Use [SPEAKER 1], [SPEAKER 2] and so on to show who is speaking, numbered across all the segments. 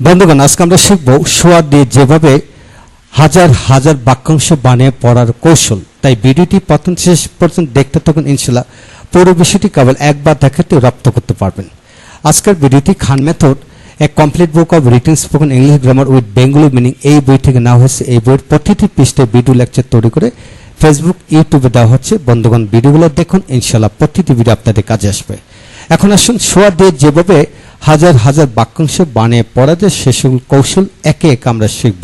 [SPEAKER 1] বন্ধুগণ, আজকে আমরা শিখব সোয়া দিয়ে যেভাবে হাজার হাজার বাক্যাংশ বানিয়ে পড়ার কৌশল। তাই ভিডিওটি প্রথম শেষ পর্যন্ত দেখতে থাকুন ইনশাল্লাহ পুরো বিষয়টি কেবল একবার দেখাতে রপ্ত করতে পারবেন। আজকের ভিডিওটি খান মেথড এক complete book of written spoken English grammar with Bengali meaning এই বই থেকে নেওয়া হয়েছে, এই বইয়ের প্রতিটি পৃষ্ঠে ভিডিও লেকচার তৈরি করে ফেসবুক ইউটিউবে দেওয়া হচ্ছে। বন্ধুগণ, ভিডিওগুলো দেখুন ইনশাল্লাহ প্রতিটি ভিডিও আপনাদের কাজে আসবে। এখন আসুন সোয়া দিয়ে যেভাবে হাজার হাজার বাক্যাংশ বানিয়ে পড়াতে সেসব কৌশল একে এক আমরা শিখব।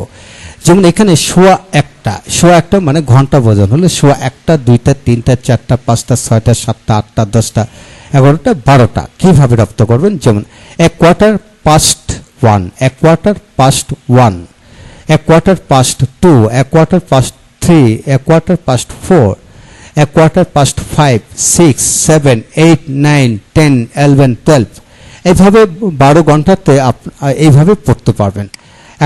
[SPEAKER 1] যেমন এখানে শোয়া একটা শোয়া একটা মানে ঘণ্টা বোঝানো হলে। শোয়া একটা, দুইটা, তিনটা, চারটা, পাঁচটা, ছয়টা, সাতটা, আটটা, দশটা, এগারোটা, বারোটা। কীভাবে রপ্ত করবেন? যেমন এক কোয়ার্টার পাস্ট ওয়ান এক কোয়ার্টার পাস্ট ওয়ান এক কোয়ার্টার পাস্ট টু এক কোয়ার্টার পাস্ট থ্রি এক কোয়ার্টার পাস্ট ফোর এক quarter past five six seven eight nine ten eleven twelve এভাবে বারো ঘন্টাতে এইভাবে পড়তে পারবেন।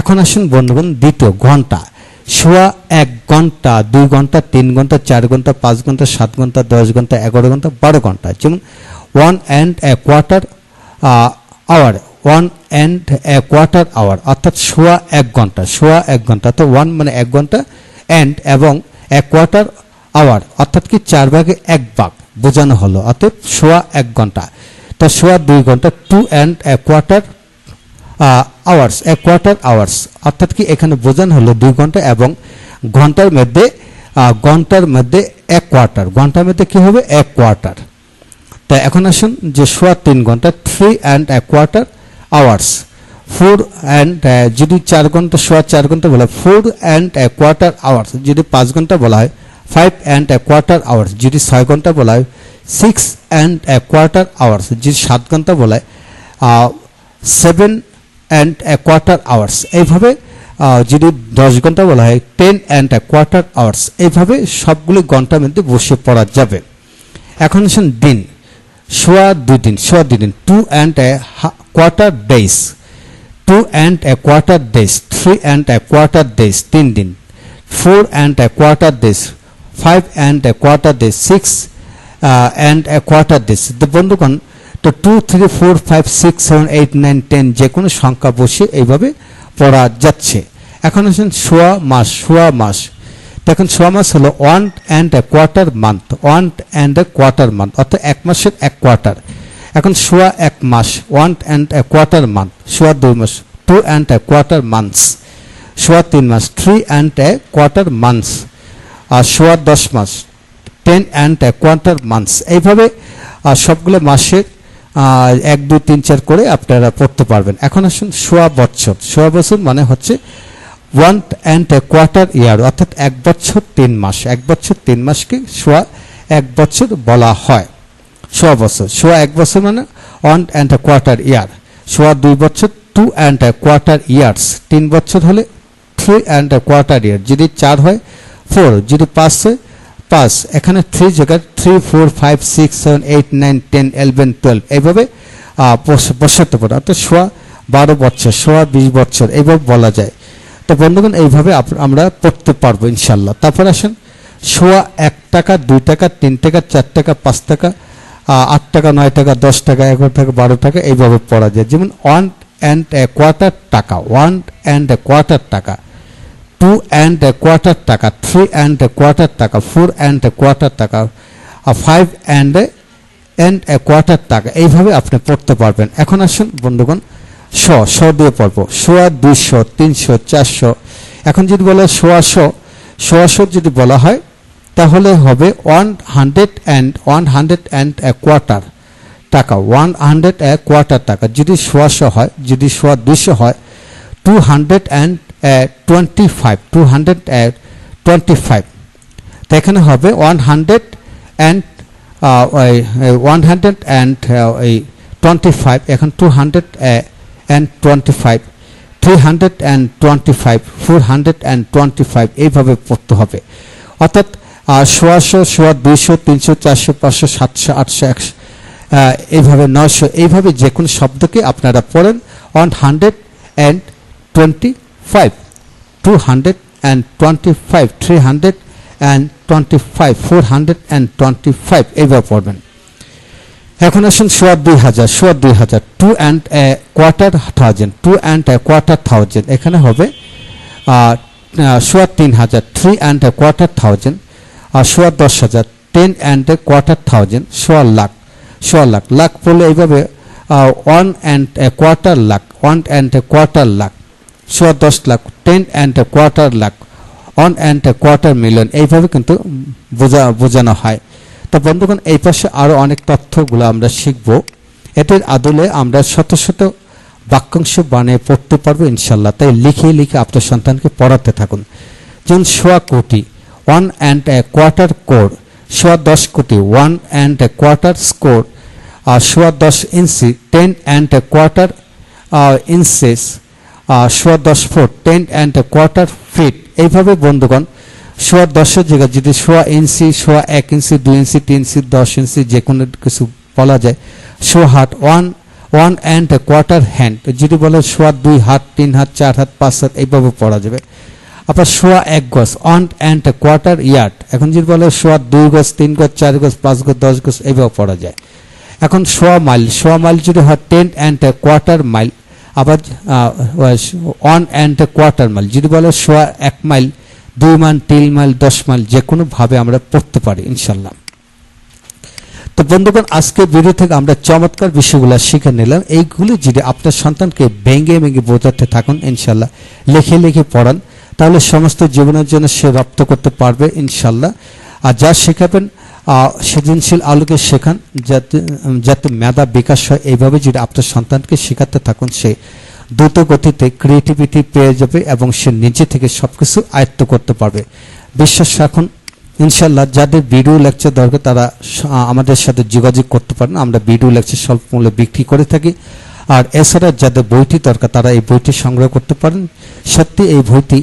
[SPEAKER 1] এখন আসুন বন্ধুগণ, দ্বিতীয় ঘণ্টা। শোয়া এক ঘণ্টা, দুই ঘণ্টা, তিন ঘণ্টা, চার ঘণ্টা, পাঁচ ঘণ্টা, সাত ঘণ্টা, দশ ঘণ্টা, এগারো ঘণ্টা, বারো ঘণ্টা। যেমন one and a quarter hour one and a quarter hour অর্থাৎ শোয়া এক ঘণ্টা, শোয়া এক ঘণ্টা তো ওয়ান মানে এক ঘণ্টা অ্যান্ড এবং এক কোয়ার্টার আওয়ার অর্থাৎ কি চার ভাগে এক ভাগ, বোঝানো হলো। অর্থাৎ শোয়া এক ঘণ্টা। তো সোয়া দুই ঘণ্টা two and a quarter hours a quarter hours অর্থাৎ কি এখানে বোঝানো হলো দুই ঘণ্টা এবং ঘণ্টার মধ্যে ঘণ্টার মধ্যে এক কোয়ার্টার ঘণ্টার মধ্যে কি হবে? এক কোয়ার্টার তা এখন আসুন যে সোয়া তিন ঘণ্টা three and a quarter hours four and যদি চার ঘণ্টা, সোয়া চার ঘণ্টা বলা হয় four and a quarter hours যদি পাঁচ ঘণ্টা বলা হয় five and a quarter hours যদি ছয় ঘণ্টা বলা হয় six and a quarter hours যদি সাত ঘণ্টা বলা হয় seven and a quarter hours এইভাবে যদি দশ ঘণ্টা বলা হয় ten and a quarter hours এইভাবে সবগুলি ঘণ্টার মধ্যে বসে পড়া যাবে। এখন আসুন দিন সোয়া দুই দিন সোয়া দুই দিন two and a quarter days two and a quarter days three and a quarter days তিন দিন four and a quarter days five and a quarter days six and a quarter days তো বন্ধুগণ তো two three four five six seven eight nine ten যে কোনো সংখ্যা বসে এইভাবে পড়া যাচ্ছে। এখন আসেন সোয়া মাস সোয়া মাস। দেখুন সোয়া মাস হলো one and a quarter month one and a quarter month অর্থাৎ এক মাসের এক কোয়ার্টার এখন সোয়া এক মাস one and a quarter month সোয়া দুই মাস two and a quarter months সোয়া তিন মাস three and a quarter months আর সোয়া দশ মাস টেন অ্যান্ড কোয়ার্টার মান্থস এইভাবে সবগুলো মাসের এক, দুই, তিন, চার করে আপনারা পড়তে পারবেন। এখন আসুন সোয়া বছর। সোয়া বছর মানে হচ্ছে ওয়ান অ্যান্ড কোয়ার্টার ইয়ার অর্থাৎ এক বছর, তিন মাস। এক বছর, তিন মাসকে সোয়া এক বছর বলা হয়। সোয়া বছর। সোয়া এক বছর মানে ওয়ান অ্যান্ড কোয়ার্টার ইয়ার সোয়া দুই বছর টু অ্যান্ড কোয়ার্টার ইয়ার্স তিন বছর হলে থ্রি অ্যান্ড কোয়ার্টার ইয়ার যদি চার হয় ফোর যদি পাঁচ পাঁচ এখানে থ্রি জায়গায় three four five six seven eight nine ten eleven twelve এইভাবে বসাতে পারে অর্থাৎ সোয়া বারো বছর সোয়া বিশ বছর এইভাবে বলা যায়। তো বন্ধুগণ, এইভাবে আমরা পড়তে পারব ইনশাল্লাহ তারপর আসেন, সোয়া এক টাকা, দুই টাকা, তিন টাকা, চার টাকা, পাঁচ টাকা আট টাকা, নয় টাকা, দশ টাকা, এগারো টাকা, বারো টাকা, এইভাবে পড়া যায়। যেমন ওয়ান অ্যান্ড এ কোয়ার্টার টাকা ওয়ান অ্যান্ড এ কোয়ার্টার টাকা। টু অ্যান্ড এ কোয়ার্টার টাকা থ্রি অ্যান্ড এ কোয়ার্টার টাকা ফোর অ্যান্ড এ কোয়ার্টার টাকা five and and a quarter টাকা এইভাবে আপনি পড়তে পারবেন। এখন আসুন বন্ধুগণ, শ শ দিয়ে পড়ব। সোয়া দুইশো, তিনশো, চারশো, এখন যদি বলে সোয়া শ সোয়া শ যদি বলা হয়, তাহলে হবে one hundred and one hundred and a quarter টাকা ওয়ান হান্ড্রেড এ কোয়ার্টার টাকা যদি সোয়াশো হয়, যদি সোয়া দুশো হয় two hundred and twenty five two hundred twenty five তো এখানে হবে one hundred and one hundred and এই টোয়েন্টি ফাইভ এখন two hundred and twenty five three hundred and twenty five four hundred and twenty five এইভাবে পড়তে হবে। অর্থাৎ সোয়াশো, সোয়া দুইশো, তিনশো, চারশো, পাঁচশো, সাতশো, আটশো, একশো এইভাবে নয়শো, এইভাবে যে কোনো শব্দকে আপনারা পড়েন। One hundred and twenty five two hundred and twenty five three hundred and twenty five four hundred and twenty five এইভাবে পড়বেন। এখন আসুন সোয়া দুই হাজার, সোয়া দুই হাজার two and a quarter thousand two and a quarter thousand এখানে হবে সোয়া তিন হাজার three and a quarter thousand আর সোয়া দশ হাজার ten and a quarter thousand সোয়া লাখ সোয়া লাখ লাখ পড়লে এইভাবে one and a quarter lakh one and a quarter lakh সোয়া দশ lakh ten and quarter lakh one and quarter million এইভাবে কিন্তু বোঝা, বোঝানো হয়। তো বন্ধুগণ, এই পাশে আরও অনেক তথ্যগুলো আমরা শিখব। এটির আদলে আমরা শত শত বাক্যাংশ বানিয়ে পড়তে পারব ইনশাল্লাহ। তাই লিখে লিখে আপনার সন্তানকে পড়াতে থাকুন। যেমন, সোয়া কোটি ওয়ান অ্যান্ড কোয়ার্টার কোর সোয়া দশ কোটি ওয়ান অ্যান্ড কোয়ার্টার স্কোর আর সোয়া দশ ইঞ্চি টেন অ্যান্ড কোয়ার্টার ইঞ্চেস সোয়া দশ foot ten and quarter feet এইভাবে বন্ধুগণ সোয়া দশের জায়গায় যদি সোয়া ইঞ্চি, সোয়া এক ইঞ্চি, দুই ইঞ্চি, তিন ইঞ্চি, দশ ইঞ্চি যে কোনো কিছু বলা যায়, সোয়া হাত one one and quarter hand যদি বলে সোয়া দুই হাত, তিন হাত, চার হাত, পাঁচ হাত, এইভাবে পড়া যাবে। আবার সোয়া এক গজ ওয়ান অ্যান্ড কোয়ার্টার ইয়ার্ড এখন যদি বলে সোয়া দুই গজ, তিন গজ, চার গজ, পাঁচ গজ, দশ গজ, এইভাবে পড়া যায়। এখন সোয়া মাইল সোয়া মাইল যদি হয় টেন অ্যান্ড কোয়ার্টার মাইল আবার ওয়ান অ্যান্ড কোয়ার্টার মাইল যদি বলে সোয়া এক মাইল, দুই মাইল, তিন মাইল, দশ মাইল যে কোনোভাবে আমরা পড়তে পারি, ইনশাল্লাহ। তো বন্ধুগণ আজকে ভিডিও থেকে আমরা চমৎকার বিষয়গুলো শিখে নিলাম। এইগুলি যদি আপনার সন্তানকে ভেঙে ভেঙে বোঝাতে থাকুন, ইনশাল্লাহ, লিখে লিখে পড়ান, তাহলে সমস্ত জীবনের জন্য সে রপ্ত করতে পারবে, ইনশাল্লাহ। আর যা শেখাবেন সৃজনশীল আলোকে শেখান যাতে যাতে মেধা বিকাশ হয়। এইভাবে যদি আপনার সন্তানকে শেখাতে থাকুন, সে দ্রুত গতিতে ক্রিয়েটিভিটি পেয়ে যাবে এবং সে নিজে থেকে সবকিছু আয়ত্ত করতে পারবে। বিশ্বাস রাখুন ইনশাল্লাহ যাদের ভিডিও লেকচার দরকার, তারা আমাদের সাথে যোগাযোগ করতে পারেন। আমরা ভিডিও লেকচার স্বল্প মূল্যে বিক্রি করে থাকি। আর এছাড়া যাদের বইটি দরকার, তারা এই বইটি সংগ্রহ করতে পারেন। সত্যি এই বইটি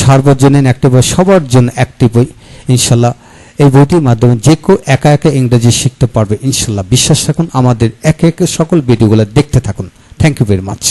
[SPEAKER 1] সার্বজনীন একটি বই, সবার জন্য একটি বই ইনশাল্লাহ এই বইটির মাধ্যমে যে কেউ একা একা ইংরেজি শিখতে পারবে, ইনশাল্লাহ। বিশ্বাস রাখুন, আমাদের একে একে সকল ভিডিওগুলো দেখতে থাকুন। Thank you very much